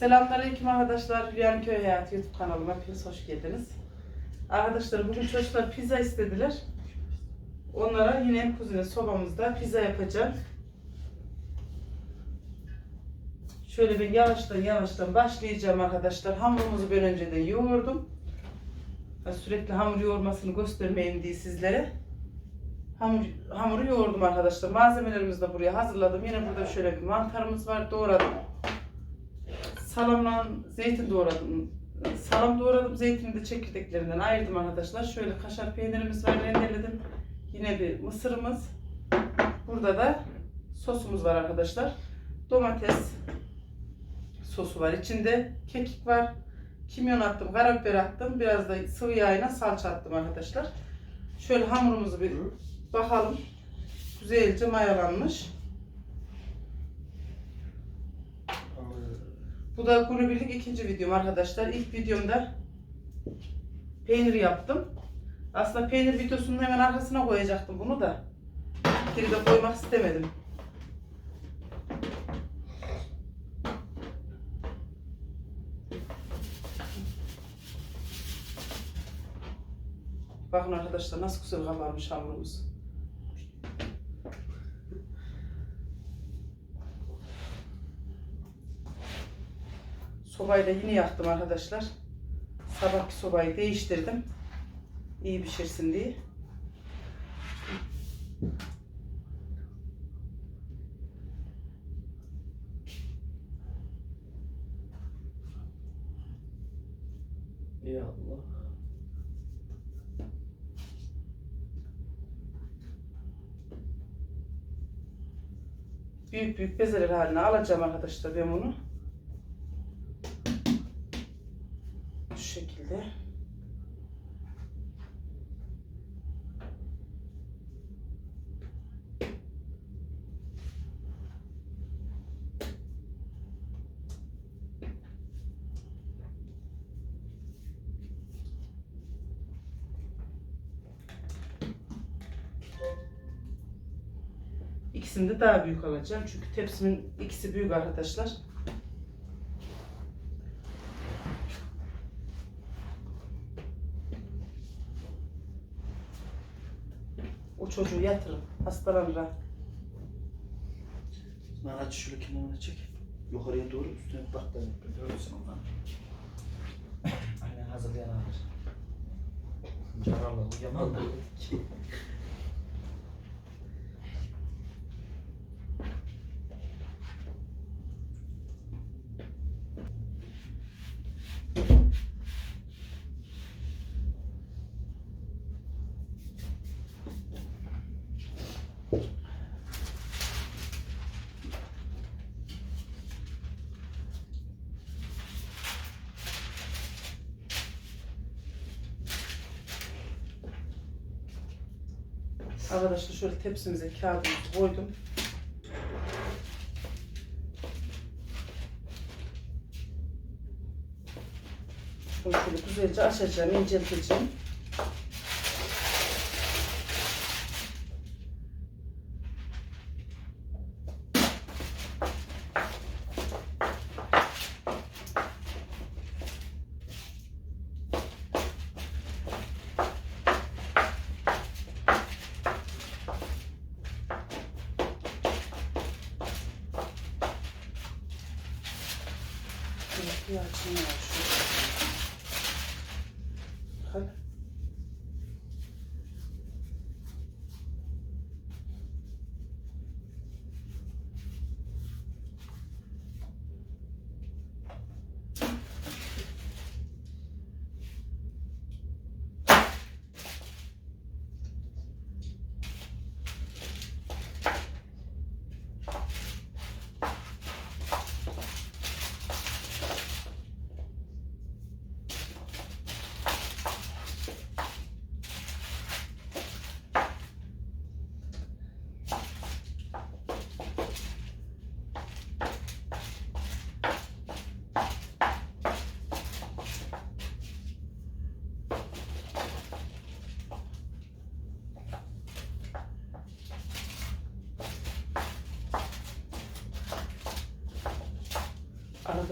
Selamünaleyküm arkadaşlar. Rüyan Köy Hayatı YouTube kanalıma hepiniz hoş geldiniz. Arkadaşlar bugün çocuklar pizza istediler. Onlara yine kuzine sobamızda pizza yapacağım. Şöyle ben yavaştan yavaştan başlayacağım arkadaşlar. Hamurumuzu ben önceden yoğurdum. Sürekli hamur yoğurmasını göstermeyeyim diye sizlere. Hamur, hamuru yoğurdum arkadaşlar. Malzemelerimizi de buraya hazırladım. Yine burada şöyle bir mantarımız var. Doğradım. Salamla zeytin doğradım. Salam doğradım. Zeytini de çekirdeklerinden ayırdım arkadaşlar. Şöyle kaşar peynirimiz var. Rendeledim. Yine bir mısırımız. Burada da sosumuz var arkadaşlar. Domates sosu var. İçinde kekik var. Kimyon attım, karabiber attım. Biraz da sıvı yağıyla salça attım arkadaşlar. Şöyle hamurumuzu bir bakalım. Güzelce mayalanmış. Bu da günübirlik ikinci videom arkadaşlar. İlk videomda peynir yaptım. Aslında peynir videosunun hemen arkasına koyacaktım bunu da. Geri de koymak istemedim. Bakın arkadaşlar nasıl güzel kabarmış hamurumuz. Sobayı da yine yaktım arkadaşlar. Sabahki sobayı değiştirdim. İyi pişirsin diye. Ya Allah. Büyük büyük bezeler haline alacağım arkadaşlar ben bunu. Şekilde. İkisini de daha büyük alacağım. Çünkü tepsimin ikisi büyük arkadaşlar. O çocuğu yatırın. Hastalanır ha. Lan aç şöyle kenarına çek. Yukarıya doğru üstüne bak da görürsün ondan. Aynen hazırlayan alır. Cararla uyuyamam da. Arkadaşlar şöyle tepsimize kağıdımızı koydum. Şunu şöyle güzelce açacağım, incelteceğim. Şöyle bir açayım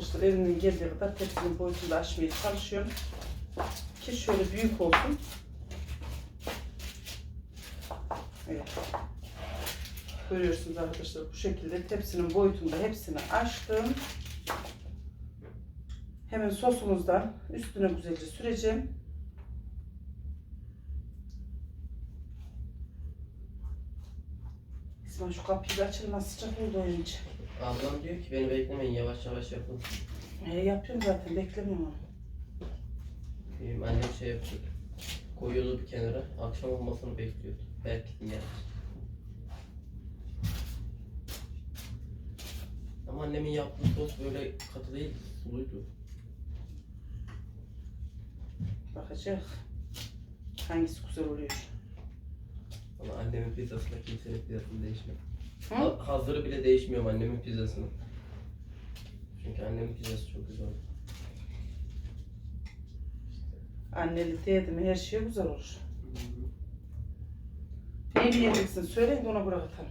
Arkadaşlar elimden geldiği kadar tepsinin boyutunu açmaya çalışıyorum. Ki şöyle büyük olsun. Evet. Görüyorsunuz arkadaşlar bu şekilde tepsinin boyutunda hepsini açtım. Hemen sosumuzdan üstüne güzelce süreceğim. İsmail şu kapıyı da açılmaz sıcak oldu önce. Ablam diyor ki beni beklemeyin yavaş yavaş yapın. E, yapıyorum zaten beklemiyorum onu. Benim annem şey yapacak. Koyuyordu bir kenara. Akşam olmasını bekliyordu. Belki yer. Ama annemin yaptığı sos böyle katı değil, suluydu. Bakacak. Hangisi güzel oluyor. Ama annemin pizzasıyla kimsenin pizzasını değişmiyor. Ha- Hazırı bile değişmiyor annemin pizzasının. Çünkü annemin pizzası çok güzel. Anneli değdi mi her şey güzel olur. Neyi yiyeceksin söyleyin de ona göre katalım.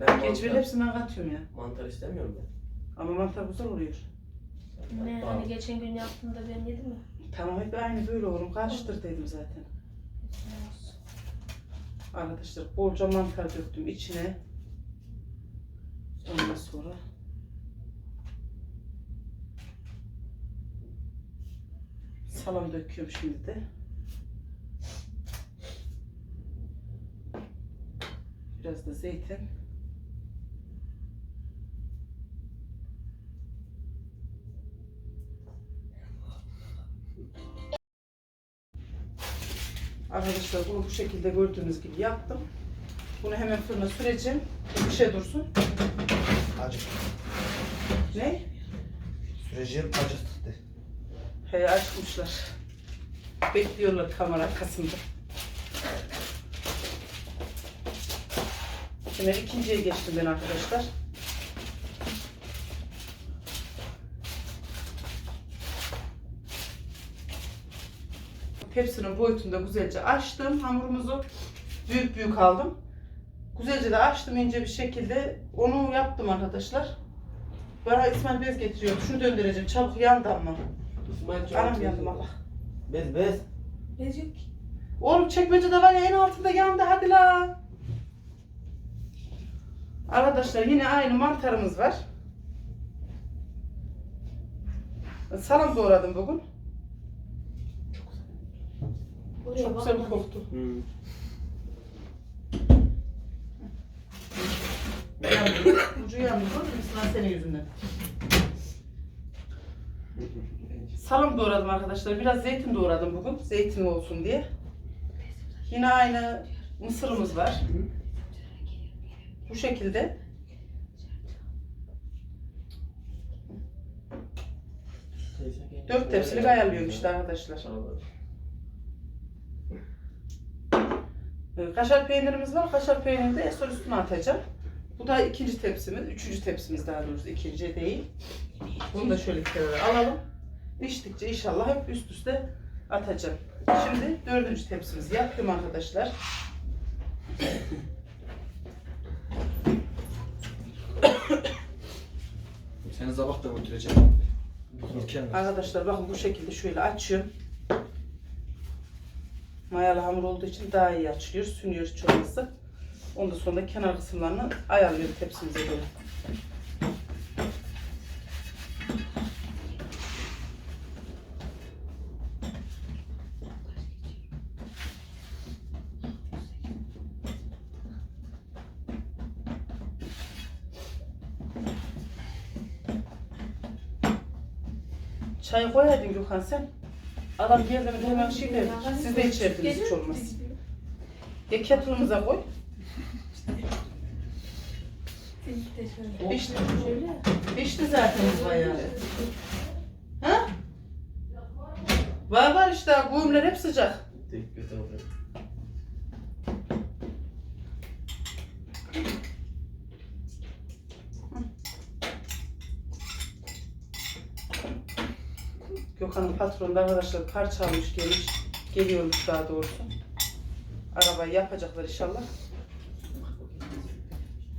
Ben Geç ver mantar, hepsinden katıyorum ya. mantar istemiyorum ben. Ama mantar güzel oluyor. Ne Tamam. hani geçen gün yaptığımda ben yedim mi? Tamam hep aynı böyle olur. Karıştır dedim zaten. Arkadaşlar bolca mantar döktüm içine. Ondan sonra salam döküyorum şimdi de. Biraz da zeytin. Arkadaşlar bunu bu şekilde gördüğünüz gibi yaptım. Bunu hemen fırına süreceğim. Bir şey dursun. Acı. Ne? Süreceğim acıttı. He açmışlar. Bekliyorlar kamera arkasında. Hemen ikinciye geçtim ben arkadaşlar. Tepsinin boyutunda güzelce açtım hamurumuzu. Büyük büyük aldım. Güzelce de açtım ince bir şekilde. Onu yaptım arkadaşlar. Bana İsmail bez getiriyor. Şunu döndüreceğim. Çabuk yandı ama. İsmail çok Anam yandım Allah. Bez bez. Bez yok ki. Oğlum çekmecede var ya en altında yandı hadi la. Arkadaşlar yine aynı mantarımız var. Salam doğradım bugün. Oraya Çok güzel bakma. koktu. Hmm. Yandı. Ucu yandı. Gördün mü Sınav senin yüzünden. Salam doğradım arkadaşlar. Biraz zeytin doğradım bugün. Zeytin olsun diye. Yine aynı mısırımız var. Bu şekilde. Dört tepsilik ayarlıyorum işte arkadaşlar. Ee, Kaşar peynirimiz var. Kaşar peynirini de sol üstüne atacağım. Bu da ikinci tepsimiz. Üçüncü tepsimiz daha doğrusu. ikinci değil. Bunu da şöyle kenara alalım. Piştikçe inşallah hep üst üste atacağım. Şimdi dördüncü tepsimizi yaptım arkadaşlar. Seni sabah da götüreceğim. Arkadaşlar bakın bu şekilde şöyle açıyorum. Mayalı hamur olduğu için daha iyi açılıyor. Sünüyor çorbası. Ondan sonra da kenar kısımlarını ayarlıyorum tepsimize göre. Çay koyaydın Gökhan sen. Adam geldi mi hemen şey der. Siz de içerdiniz hiç olmaz. Ya kettle'ımıza koy. Şöyle. işte zaten bayağı. Ha? Var var işte güğümler hep sıcak. Gökhan'ın patronu da arkadaşlar parça almış gelmiş. Geliyormuş daha doğrusu. Arabayı yapacaklar inşallah.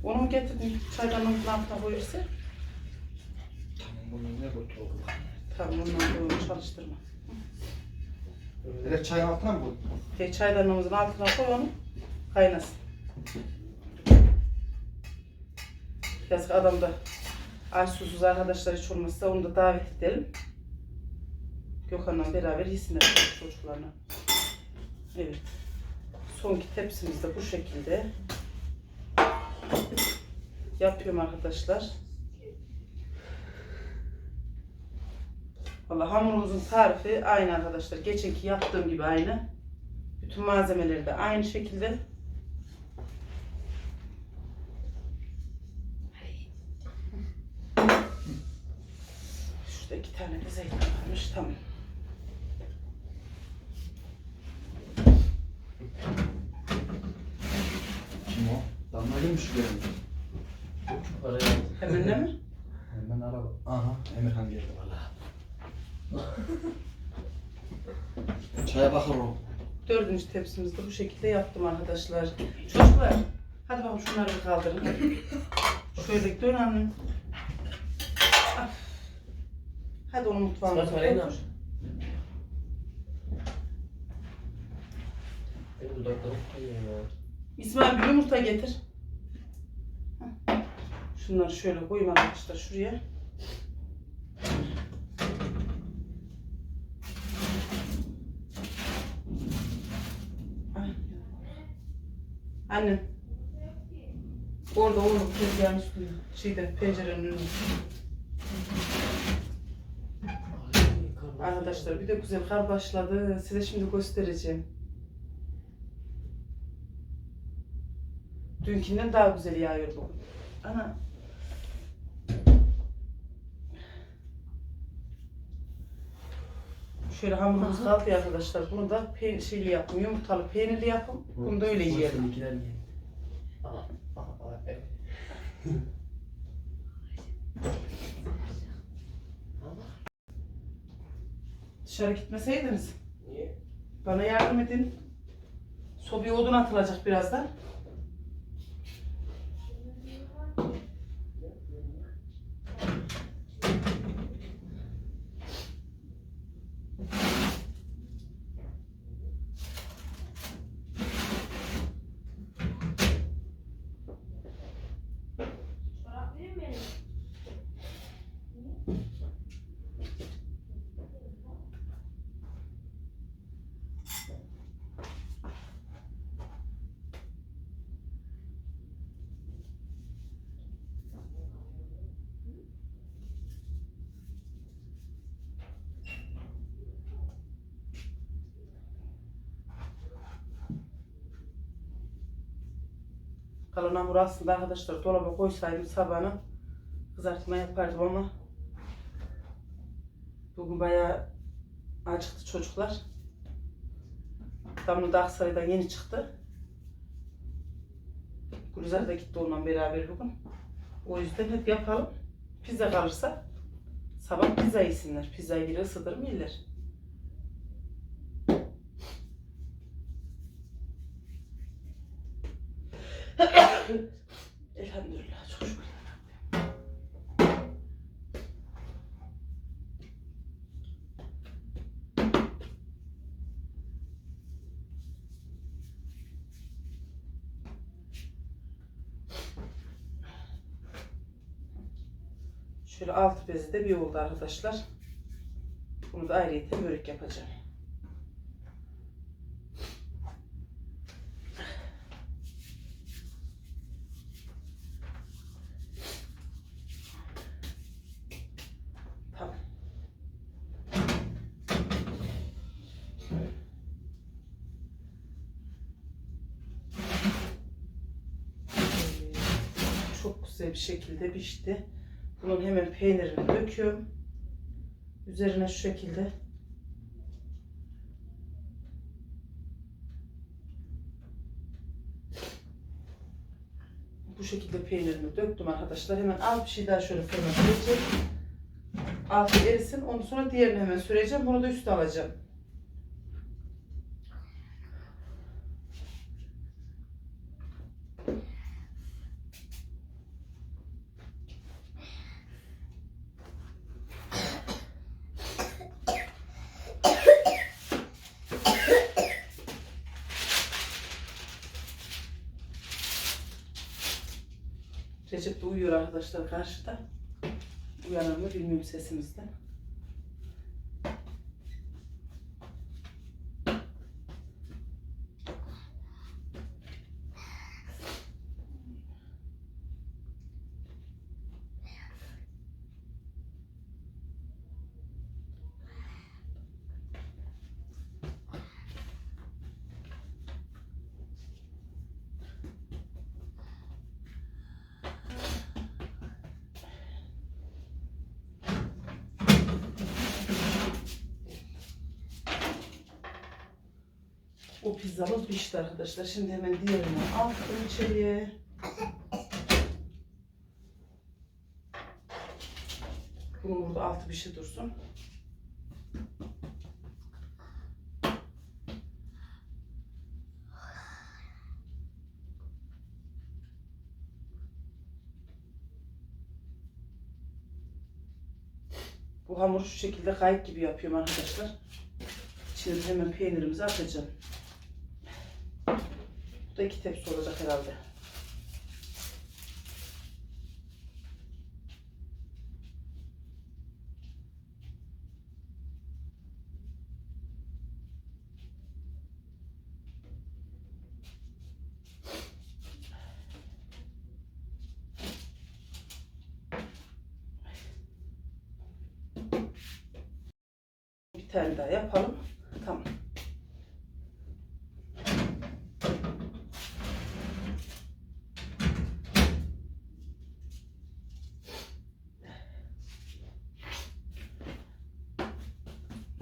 Onu mu getirdin? Çaydanlığın altına koyursa. Tamam bunu ne koy? Tamam ondan sonra çalıştırma. Direkt çayın altına mı koy? Şey, çaydanlığımızın altına koy onu. Kaynasın. Yazık adam da aç susuz arkadaşlar hiç olmazsa onu da davet edelim. Gökhan'la beraber yesinler çocuklarına. Evet. Sonki tepsimiz de bu şekilde. Yapıyorum arkadaşlar. Valla hamurumuzun tarifi aynı arkadaşlar. Geçenki yaptığım gibi aynı. Bütün malzemeleri de aynı şekilde. Şurada iki tane de zeytin varmış. Tamam. Kim o? Damla gelmiş şu gelin. Araya Hemen ne mi? Hemen araba. Aha Emirhan geldi valla. Çaya bakar o. Dördüncü tepsimizi de bu şekilde yaptım arkadaşlar. Çocuklar, hadi bakalım şunları bir kaldırın. Şöyle dön annem. Ah. Hadi onu mutfağımıza İsmail parayı ne koy. yapmış? Benim dudaklarım kayıyor ya. İsmail bir yumurta getir. Şunları şöyle koyayım arkadaşlar şuraya. Ay. Anne. Orada oğlum tezgahın üstünde. Şeyde pencerenin önünde. Arkadaşlar bir de güzel kar başladı. Size şimdi göstereceğim. Dünkünden daha güzel yağıyor bugün. Ana. Şöyle hamurumuz kaldı ya arkadaşlar. Bunu da pe şeyli yapın, yumurtalı peynirli yapın. Bunu da öyle yiyelim. Yiyelim. Aha, aha, aha, evet. Ama Dışarı gitmeseydiniz. niye? Bana yardım edin. Sobaya odun atılacak birazdan. Kalan hamuru aslında arkadaşlar dolaba koysaydım sabahına kızartma yapardım ama bugün bayağı acıktı çocuklar. Damla da Aksaray'dan yeni çıktı. Gülizar da gitti onunla beraber bugün. O yüzden hep yapalım. Pizza kalırsa sabah pizza yesinler. Pizzayı bile ısıtır mı yerler. Şöyle alt bezi de bir oldu arkadaşlar. Bunu da ayrıyeten börek yapacağım. Çok güzel bir şekilde pişti. Bunun hemen peynirini döküyorum. Üzerine şu şekilde bu şekilde peynirini döktüm arkadaşlar. Hemen az bir şey daha şöyle fırına süreceğim. Altı erisin. Ondan sonra diğerini hemen süreceğim. Bunu da üste alacağım. Recep de uyuyor arkadaşlar karşıda. Uyanır mı bilmiyorum sesimizden. O pizzamız pişti arkadaşlar. Şimdi hemen diğerini attım içeriye. Bunun burada altı bir şey dursun. Bu hamuru şu şekilde kayık gibi yapıyorum arkadaşlar. Şimdi hemen peynirimizi atacağım. Da iki tepsi olacak herhalde. Bir tane daha yapalım. Tamam.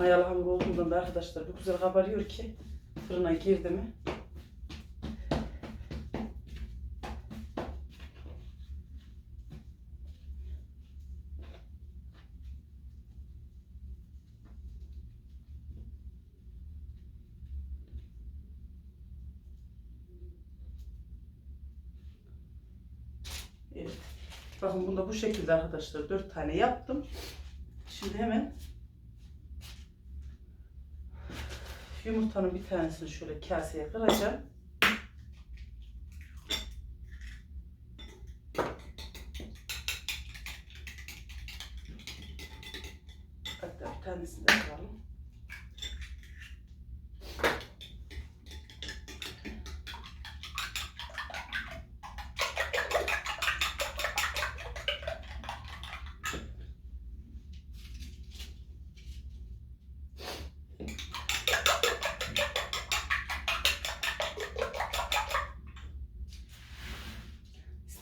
Mayalı hamur olduğundan da arkadaşlar bu güzel kabarıyor ki fırına girdi mi Evet. Bakın bunda bu şekilde arkadaşlar dört tane yaptım. Şimdi hemen yumurtanın bir tanesini şöyle kaseye kıracağım. Hatta bir tanesini de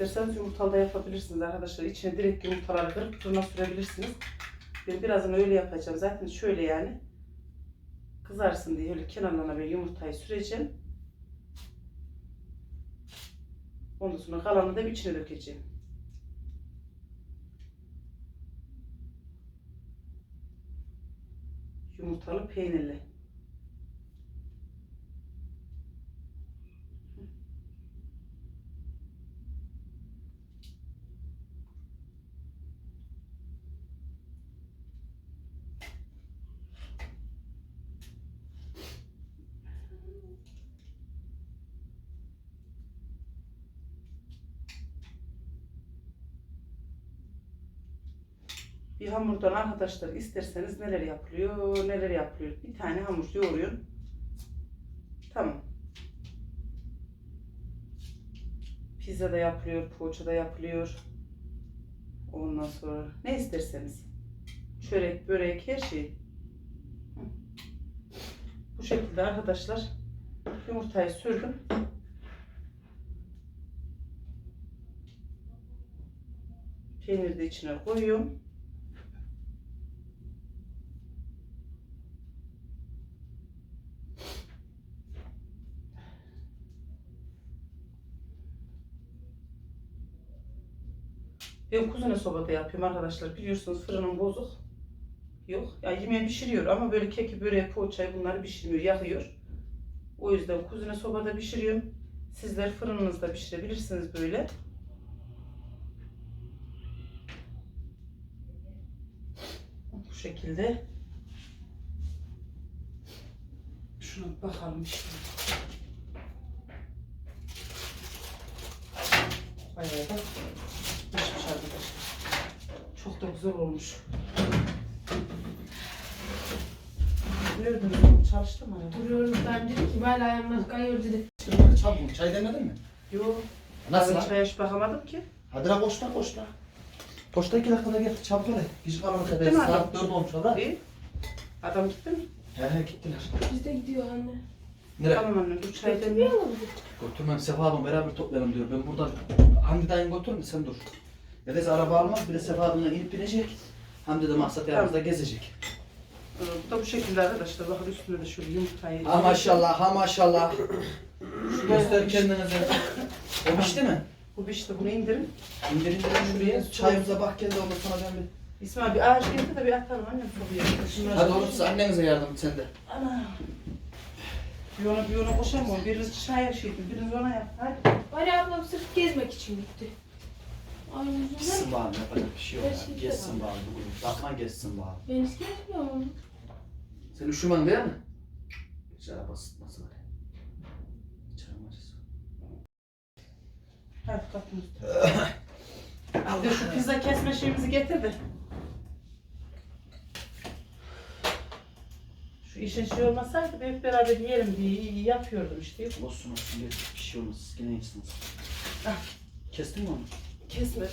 İsterseniz yumurtalı da yapabilirsiniz arkadaşlar. İçine direkt yumurtaları kırıp fırına sürebilirsiniz. Ben birazdan öyle yapacağım. Zaten şöyle yani. Kızarsın diye öyle kenarlarına böyle yumurtayı süreceğim. Ondan sonra kalanını da içine dökeceğim. Yumurtalı peynirli. Bir hamurdan arkadaşlar isterseniz neler yapılıyor, neler yapılıyor. Bir tane hamur yoğuruyorsun. Tamam. Pizza da yapılıyor, poğaça da yapılıyor. Ondan sonra ne isterseniz. Çörek, börek, her şey. Bu şekilde arkadaşlar yumurtayı sürdüm. Peyniri de içine koyuyorum. Ben kuzine sobada yapıyorum arkadaşlar. Biliyorsunuz fırının bozuk. Yok. Ya yemeği pişiriyor ama böyle keki, böreği, poğaçayı bunları pişirmiyor, yakıyor. O yüzden kuzine sobada pişiriyorum. Sizler fırınınızda pişirebilirsiniz böyle. Bu şekilde. Şuna bakalım işte. Bayağı da da güzel olmuş. Gördün mü? Çalıştı mı? araba? Duruyorum ben dedim ki böyle ayağımdan kayıyor dedi. Şimdi çabuk çay demedin mi? Yok. Nasıl lan? çaya hiç bakamadım ki. Hadi la koş la koş la. Koş da iki dakikada gel çabuk hadi. Gizli kalanı kadar. Mi Saat adam? dört olmuş la. İyi. Adam gitti mi? He he gittiler. Biz de gidiyor anne. Nereye? Tamam anne dur çay bizi? Götürmem Sefa abim beraber toplayalım diyor. Ben buradan Hamdi dayın götürme sen dur. Dedesi araba almaz bir de Sefa abimle inip binecek. Hamdi de maksat yanımızda gezecek. Ee, Bu da bu şekilde arkadaşlar. Bakın üstüne de şöyle yumurtayı. Ha maşallah ha maşallah. Göster kendinizi. O pişti mi? Bu işte bunu indirin. İndir indir şuraya. Çayımıza bak geldi ondan sonra ben bir... İsmail bir ağaç getir de bir atalım annem sobuya. Hadi oğlum siz annenize yardım et sen de. Ana. Bir ona bir ona koşamam. Biriniz çay yaşaydın, biriniz ona yap. Hadi. Ali ablam sırf gezmek için gitti. Gitsin bari yapacak bir şey yok. Ya. Abi. bari bugün. Bakma gezsin bari. ben hiç gezmiyorum. Sen üşümen değil mi? Hiç araba ısıtması var. Çayım acısı. Hadi kapımız. Bir de şu pizza kesme şeyimizi getir de. Şu işin şey olmasaydı ben hep beraber yiyelim diye yapıyordum işte. Olsun olsun. Bir şey olmaz. Siz Yine iyisiniz. Ah. Kestin mi onu? Kesme.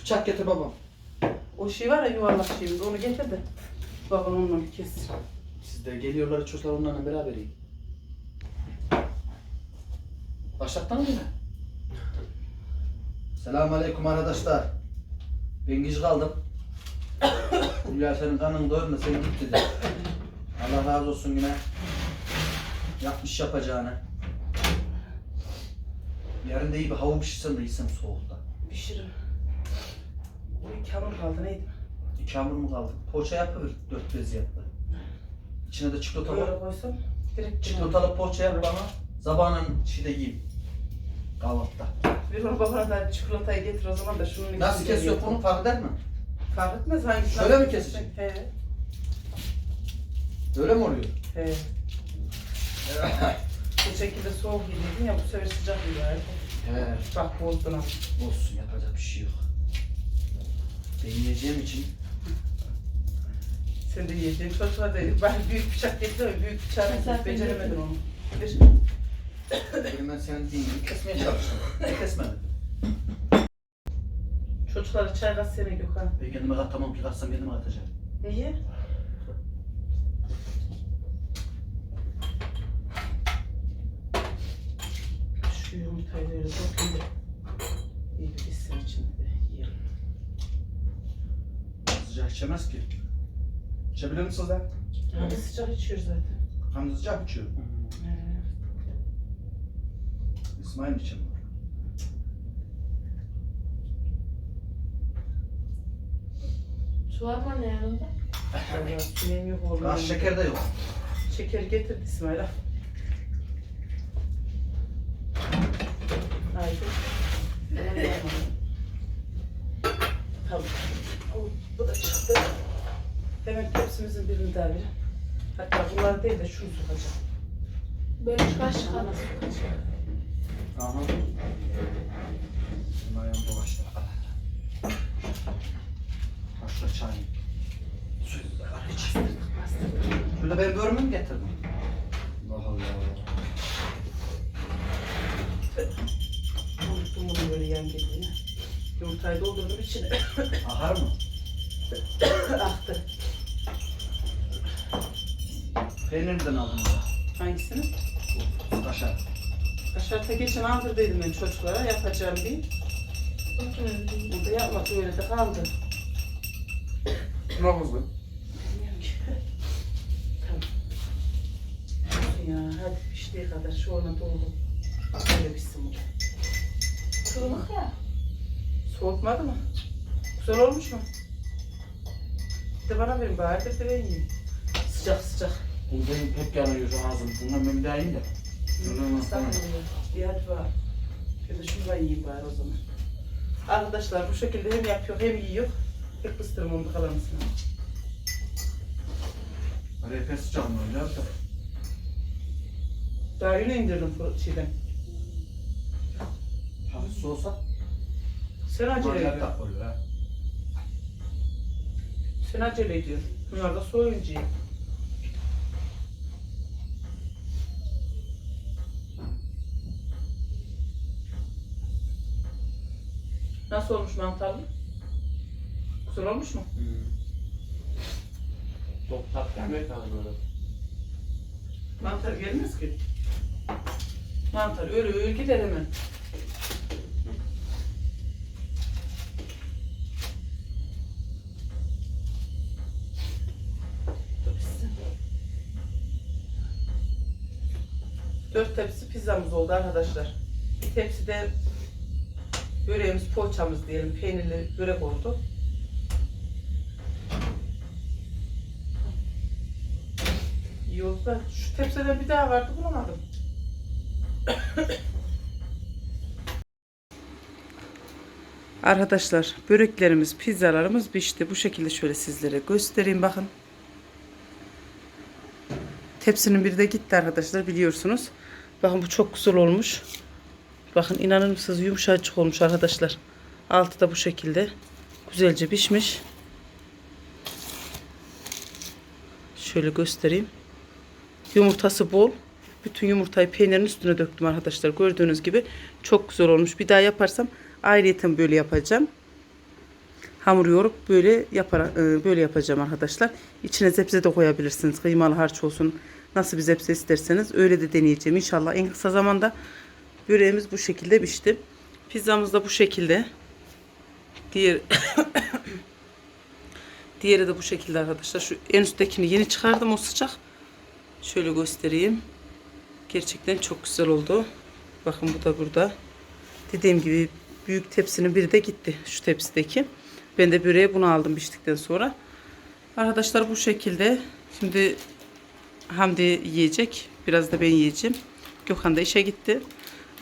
Bıçak getir babam. O şey var ya yuvarlak şeyimiz onu getir de. Baban onunla bir kes. Siz de geliyorlar çocuklar onlarla beraber yiyin. Başlattan mı yine? Selamun aleyküm arkadaşlar. Ben giz kaldım. Hülya senin kanın doyurma sen git dedi. Allah razı olsun yine. Yapmış yapacağını. Yarın da iyi bir hava pişirsen de yiysen soğukta. Pişirin. O iki hamur kaldı neydi? İki hamur mu kaldı? Poğaça yapıver dört bez yaptı. İçine de çikolata var. Böyle koysam direkt Çikolatalı poğaça yap bana. Zabağının şeyde yiyeyim. Kahvaltıda. Bir onu babana da çikolatayı getir o zaman da şunun Nasıl kesiyor bunu fark eder mi? Fark etmez hangisi. Şöyle mi kesecek? He. Öyle mi oluyor? He. Bu şekilde soğuk yediydin ya bu sefer sıcak yiyor. He. Bak bozdun ama. Olsun yapacak bir şey yok. Ben yiyeceğim için Sen de yiyeceğin çocuklar da ben büyük bıçak getir büyük bıçağı Mesela beceremedin onu. Bir- ben senin dinini kesmeye çalıştım. Kesmedim. Çocuklara çay kat sene Gökhan. Ben kendime katamam ki katsam kendime katacağım. Niye? Öyle dokuyun da. İyi bir gitsin içinde de yiyelim. Sıcak içemez ki. İçebilir misiniz lan? Hadi sıcak içiyor zaten. Hamdi sıcak içiyor. Ee, İsmail içemiyor. Su var mı anne yanında? Vallahi suyum yok oğlum. Gaz şeker de yok. Şeker getirdi İsmail al. Aman yapma. Tamam. Oh, Bu da çıktı. Hemen tepsimizin birini daha verin. Hatta bunlar değil de şunu sokacağım. Ben üç kaşık Ana aldım. sokacağım. Aha. Ayağım dolaştı. Başla çay. Suyu da var iç. Bastırdık. Şurada ben börümü mü getirdim? Allah Allah. Bunu böyle yan geldiğini. Yumurtayı doldurdum içine. Ahar mı? Aktı. Peynirden aldım da. Hangisini? Kaşar. Aşağıda geçen aldırdıydım ben çocuklara yapacağım diye. Oturmadım. Onu da yapmadı öyle de kaldı. Ne oldu? Tamam. Ya hadi piştiği kadar şu ona doldu. Böyle pişsin bu. Kırılık ya. Soğutmadı mı? Güzel olmuş mu? Bir de bana verin bari bir de ben yiyeyim. Sıcak sıcak. Bu benim pek yanıyor ağzım. Bundan ben bir daha yiyeyim de. Şuradan baksana. İyi hadi bari. Ben de şundan yiyeyim bari o zaman. Arkadaşlar bu şekilde hem yapıyor hem yiyor. Hep bıstırım onu kalanısını. Araya pes canlı öyle da. Daha yine indirdim şeyden. Hafif soğusa. Sen acele oluyor ha. Sen acele ediyorsun. Bunlar da soyuncu. Nasıl olmuş mantarlı? Güzel olmuş mu? Çok tat gelmek lazım ona. Mantar gelmez ki. Mantar öyle öyle gider hemen. Dur pişsin. Dört tepsi pizzamız oldu arkadaşlar. Bir tepsi de böreğimiz, poğaçamız diyelim. Peynirli börek oldu. İyi oldu da şu tepside bir daha vardı bulamadım. Arkadaşlar böreklerimiz, pizzalarımız pişti. Bu şekilde şöyle sizlere göstereyim bakın. Tepsinin biri de gitti arkadaşlar biliyorsunuz. Bakın bu çok güzel olmuş. Bakın inanır mısınız yumuşacık olmuş arkadaşlar. Altı da bu şekilde güzelce pişmiş. Şöyle göstereyim. Yumurtası bol. Bütün yumurtayı peynirin üstüne döktüm arkadaşlar. Gördüğünüz gibi çok güzel olmuş. Bir daha yaparsam ayrıyeten böyle yapacağım. Hamur yoğurup böyle yapar, e, böyle yapacağım arkadaşlar. İçine zepse de koyabilirsiniz. Kıymalı harç olsun. Nasıl bir zepse isterseniz öyle de deneyeceğim. İnşallah en kısa zamanda böreğimiz bu şekilde pişti. Pizzamız da bu şekilde. Diğer Diğeri de bu şekilde arkadaşlar. Şu en üsttekini yeni çıkardım o sıcak. Şöyle göstereyim. Gerçekten çok güzel oldu. Bakın bu da burada. Dediğim gibi büyük tepsinin biri de gitti. Şu tepsideki. Ben de böreğe bunu aldım piştikten sonra. Arkadaşlar bu şekilde. Şimdi Hamdi yiyecek. Biraz da ben yiyeceğim. Gökhan da işe gitti.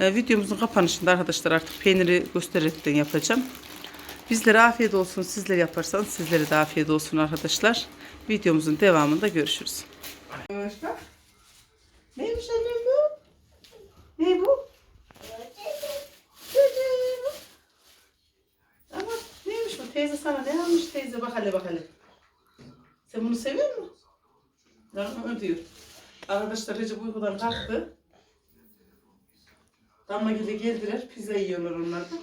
Ee, videomuzun kapanışında arkadaşlar artık peyniri göstererekten yapacağım. Bizlere afiyet olsun. Sizler yaparsanız sizlere de afiyet olsun arkadaşlar. Videomuzun devamında görüşürüz. Arkadaşlar. Neymiş annem bu? Ne bu? Ama neymiş bu? Teyze sana ne almış teyze? Bak hele bak hele. Sen bunu seviyor musun? Hı diyor. Arkadaşlar Recep uykudan kalktı. Damla gibi geldiler. Pizza yiyorlar onlar da.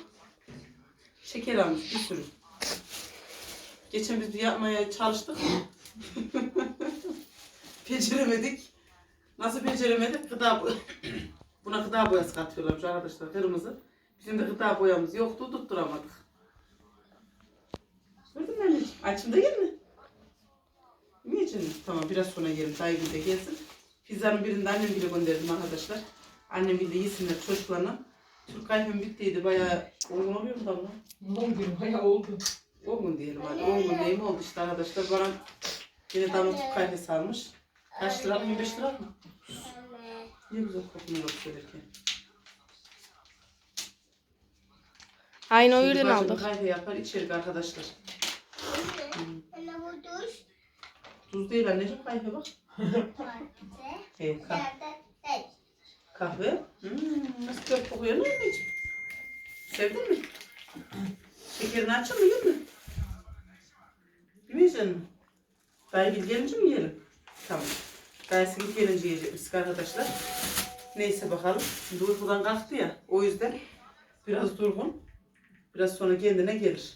Şeker almış bir sürü. Geçen biz bir yapmaya çalıştık. Beceremedik. Nasıl beceremedik? Gıda boy Buna gıda boyası katıyorlarmış arkadaşlar kırmızı. Bizim de gıda boyamız yoktu tutturamadık. Gördün mü anneciğim? Açım da mi? Yemeyeceksin. Tamam biraz sonra yerim. Dayı de gelsin. Pizzanın birinde de annem bile gönderdim arkadaşlar. Annem bile yesinler çocuklarına. Türk kahvem bittiydi. Bayağı olgun oluyor mu damla? Doğum günü bayağı oldu. Olgun diyelim hadi. Olgun neyim oldu işte arkadaşlar. Bana yine damla Türk kahvesi almış. Kaç lira? 25 lira mı? Ne güzel kokmuyor söylerken. Aynı o bacım aldık. Kahve yapar içerik arkadaşlar. Tuz değil anneciğim kahve bak. Evet, kah Yerde tek. kahve. Hmm, nasıl çok kokuyor ne anneciğim? Sevdin mi? Şekerini açın mı yiyin mi? Yemeyeceksin mi? Dayı gelince mi yiyelim? Tamam. Dayısı gelince yiyecekmiş arkadaşlar. Neyse bakalım. Şimdi uykudan kalktı ya. O yüzden biraz durgun. Biraz sonra kendine gelir.